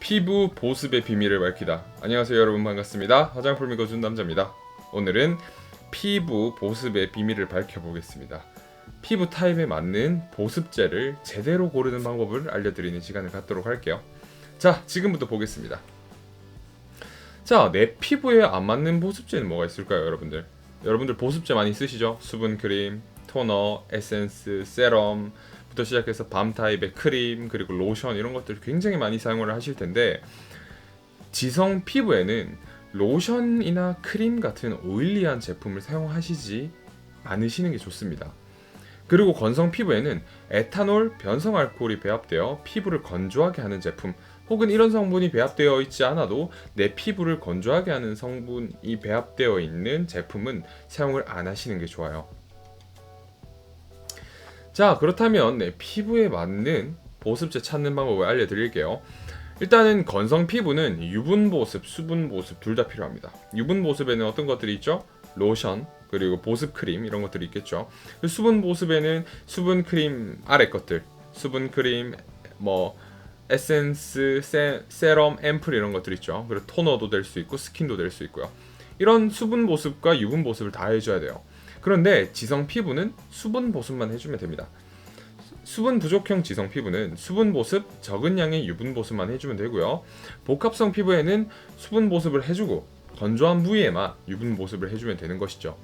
피부 보습의 비밀을 밝히다. 안녕하세요 여러분 반갑습니다. 화장품 읽어준 남자입니다. 오늘은 피부 보습의 비밀을 밝혀보겠습니다. 피부 타입에 맞는 보습제를 제대로 고르는 방법을 알려드리는 시간을 갖도록 할게요. 자, 지금부터 보겠습니다. 자, 내 피부에 안 맞는 보습제는 뭐가 있을까요, 여러분들? 여러분들 보습제 많이 쓰시죠? 수분 크림, 토너, 에센스, 세럼 부터 시작해서 밤 타입의 크림, 그리고 로션 이런 것들 굉장히 많이 사용을 하실 텐데 지성 피부에는 로션이나 크림 같은 오일리한 제품을 사용하시지 않으시는 게 좋습니다. 그리고 건성 피부에는 에탄올, 변성 알코올이 배합되어 피부를 건조하게 하는 제품 혹은 이런 성분이 배합되어 있지 않아도 내 피부를 건조하게 하는 성분이 배합되어 있는 제품은 사용을 안 하시는 게 좋아요. 자, 그렇다면 내 피부에 맞는 보습제 찾는 방법을 알려드릴게요. 일단은 건성 피부는 유분 보습, 수분 보습 둘 다 필요합니다. 유분 보습에는 어떤 것들이 있죠? 로션, 그리고 보습 크림 이런 것들이 있겠죠. 그 수분 보습에는 수분 크림 아래 것들, 수분 크림 뭐 에센스, 세, 세럼, 앰플 이런 것들 있죠. 그리고 토너도 될 수 있고 스킨도 될 수 있고요. 이런 수분 보습과 유분 보습을 다 해줘야 돼요. 그런데 지성 피부는 수분 보습만 해주면 됩니다. 수분 부족형 지성 피부는 수분 보습, 적은 양의 유분 보습만 해주면 되고요. 복합성 피부에는 수분 보습을 해주고 건조한 부위에만 유분 보습을 해주면 되는 것이죠.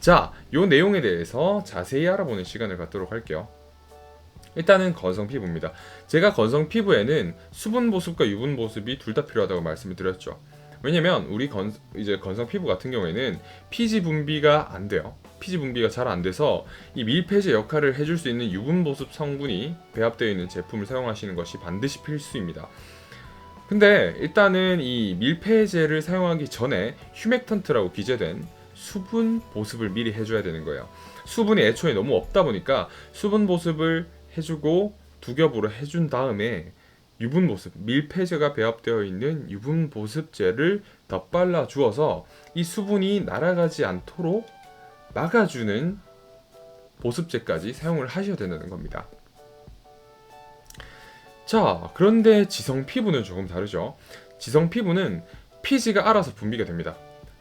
자, 요 내용에 대해서 자세히 알아보는 시간을 갖도록 할게요. 일단은 건성 피부입니다. 제가 건성 피부에는 수분 보습과 유분 보습이 둘 다 필요하다고 말씀을 드렸죠. 왜냐면 우리 건 이제 건성 피부 같은 경우에는 피지 분비가 안 돼요. 피지 분비가 잘 안 돼서 이 밀폐제 역할을 해줄 수 있는 유분 보습 성분이 배합되어 있는 제품을 사용하시는 것이 반드시 필수입니다. 근데 일단은 이 밀폐제를 사용하기 전에 휴맥턴트라고 기재된 수분 보습을 미리 해줘야 되는 거예요. 수분이 애초에 너무 없다 보니까 수분 보습을 해주고 두 겹으로 해준 다음에 유분 보습, 밀폐제가 배합되어 있는 유분 보습제를 덧발라 주어서 이 수분이 날아가지 않도록 막아주는 보습제까지 사용을 하셔야 된다는 겁니다. 자, 그런데 지성 피부는 조금 다르죠. 지성 피부는 피지가 알아서 분비가 됩니다.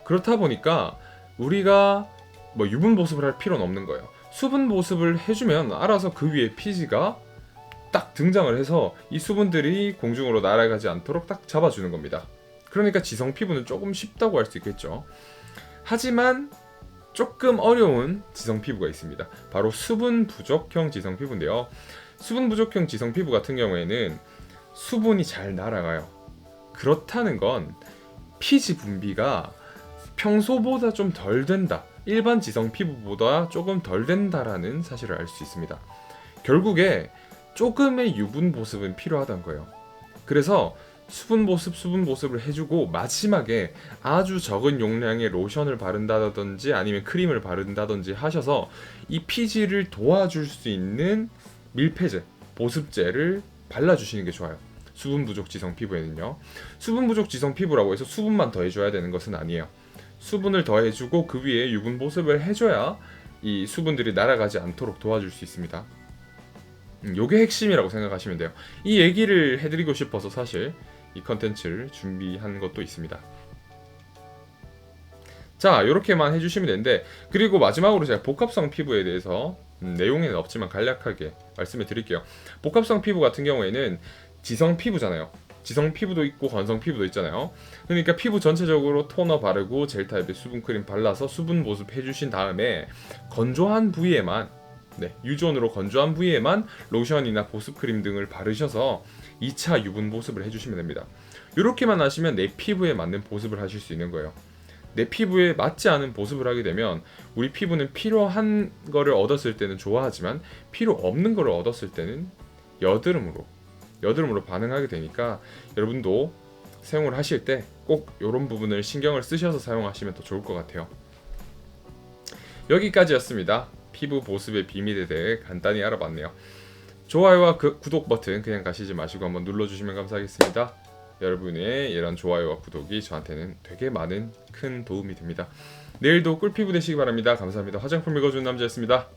그렇다 보니까 우리가 뭐 유분 보습을 할 필요는 없는 거예요. 수분 보습을 해주면 알아서 그 위에 피지가 딱 등장을 해서 이 수분들이 공중으로 날아가지 않도록 딱 잡아주는 겁니다. 그러니까 지성 피부는 조금 쉽다고 할 수 있겠죠. 하지만 조금 어려운 지성 피부가 있습니다. 바로 수분 부족형 지성 피부인데요. 수분 부족형 지성 피부 같은 경우에는 수분이 잘 날아가요. 그렇다는 건 피지 분비가 평소보다 좀 덜 된다. 일반 지성 피부보다 조금 덜 된다라는 사실을 알 수 있습니다. 결국에 조금의 유분 보습은 필요하다는 거예요. 그래서 수분 보습, 수분 보습을 해주고 마지막에 아주 적은 용량의 로션을 바른다든지 아니면 크림을 바른다든지 하셔서 이 피지를 도와줄 수 있는 밀폐제, 보습제를 발라주시는 게 좋아요. 수분 부족 지성 피부에는요. 수분 부족 지성 피부라고 해서 수분만 더해줘야 되는 것은 아니에요. 수분을 더해주고 그 위에 유분 보습을 해줘야 이 수분들이 날아가지 않도록 도와줄 수 있습니다. 음, 요게 핵심이라고 생각하시면 돼요. 이 얘기를 해드리고 싶어서 사실 이 컨텐츠를 준비한 것도 있습니다. 자, 이렇게만 해주시면 되는데 그리고 마지막으로 제가 복합성 피부에 대해서 음, 내용에는 없지만 간략하게 말씀을 드릴게요. 복합성 피부 같은 경우에는 지성 피부잖아요. 지성 피부도 있고 건성 피부도 있잖아요. 그러니까 피부 전체적으로 토너 바르고 젤 타입의 수분 크림 발라서 수분 보습 해주신 다음에 건조한 부위에만 네, 유존으로 건조한 부위에만 로션이나 보습 크림 등을 바르셔서 2차 유분 보습을 해주시면 됩니다. 이렇게만 하시면 내 피부에 맞는 보습을 하실 수 있는 거예요. 내 피부에 맞지 않은 보습을 하게 되면 우리 피부는 필요한 거를 얻었을 때는 좋아하지만 필요 없는 거를 얻었을 때는 여드름으로 여드름으로 반응하게 되니까 여러분도 사용을 하실 때 꼭 이런 부분을 신경을 쓰셔서 사용하시면 더 좋을 것 같아요. 여기까지였습니다. 피부 보습의 비밀에 대해 간단히 알아봤네요. 좋아요와 그 구독 버튼 그냥 가시지 마시고 한번 눌러주시면 감사하겠습니다. 여러분의 이런 좋아요와 구독이 저한테는 되게 많은 큰 도움이 됩니다. 내일도 꿀피부 되시기 바랍니다. 감사합니다. 화장품 읽어준 남자였습니다.